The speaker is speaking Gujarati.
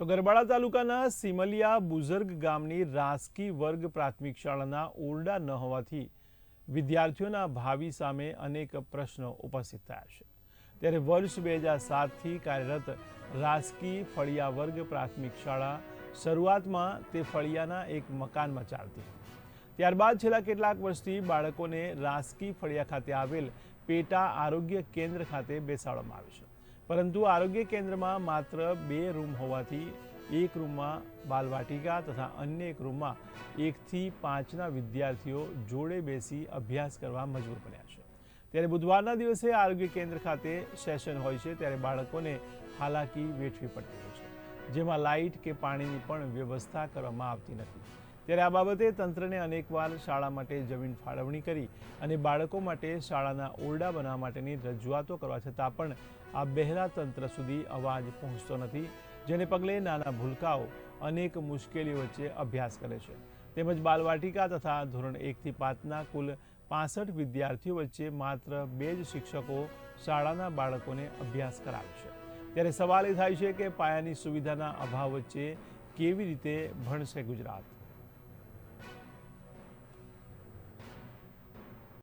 તો ગરબાડા તાલુકાના સિમલિયા બુઝર્ગ ગામની રાસકી વર્ગ પ્રાથમિક શાળાના ઓરડા ન હોવાથી વિદ્યાર્થીઓના ભાવિ સામે અનેક પ્રશ્નો ઉપસ્થિત થયા છે. ત્યારે વર્ષ બે હજાર સાતથી કાર્યરત રાસકી ફળિયા વર્ગ પ્રાથમિક શાળા શરૂઆતમાં તે ફળિયાના એક મકાનમાં ચાલતી ત્યારબાદ છેલ્લા કેટલાક વર્ષથી બાળકોને રાસકી ફળિયા ખાતે આવેલ પેટા આરોગ્ય કેન્દ્ર ખાતે બેસાડવામાં આવે છે. પરંતુ આરોગ્ય કેન્દ્રમાં માત્ર બે રૂમ હોવાથી એક રૂમમાં બાલવાટિકા તથા અન્ય એક રૂમમાં એકથી પાંચના વિદ્યાર્થીઓ જોડે બેસી અભ્યાસ કરવા મજબૂર બન્યા છે. ત્યારે બુધવારના દિવસે આરોગ્ય કેન્દ્ર ખાતે સેશન હોય છે, ત્યારે બાળકોને હાલાકી વેઠવી પડતી હોય છે, જેમાં લાઇટ કે પાણીની પણ વ્યવસ્થા કરવામાં આવતી નથી. ત્યારે આ બાબતે તંત્રને અનેકવાર શાળા માટે જમીન ફાળવણી કરી અને બાળકો માટે શાળાના ઓરડા બનાવવા માટેની રજૂઆતો કરવા છતાં પણ આ બહેરા તંત્ર સુધી અવાજ પહોંચતો નથી, જેને પગલે નાના ભૂલકાઓ અનેક મુશ્કેલીઓ વચ્ચે અભ્યાસ કરે છે. તેમજ બાલવાટિકા તથા ધોરણ એકથી પાંચના કુલ પાસઠ વિદ્યાર્થીઓ વચ્ચે માત્ર બે જ શિક્ષકો શાળાના બાળકોને અભ્યાસ કરાવે છે. ત્યારે સવાલ એ થાય છે કે પાયાની સુવિધાના અભાવ વચ્ચે કેવી રીતે ભણશે ગુજરાત?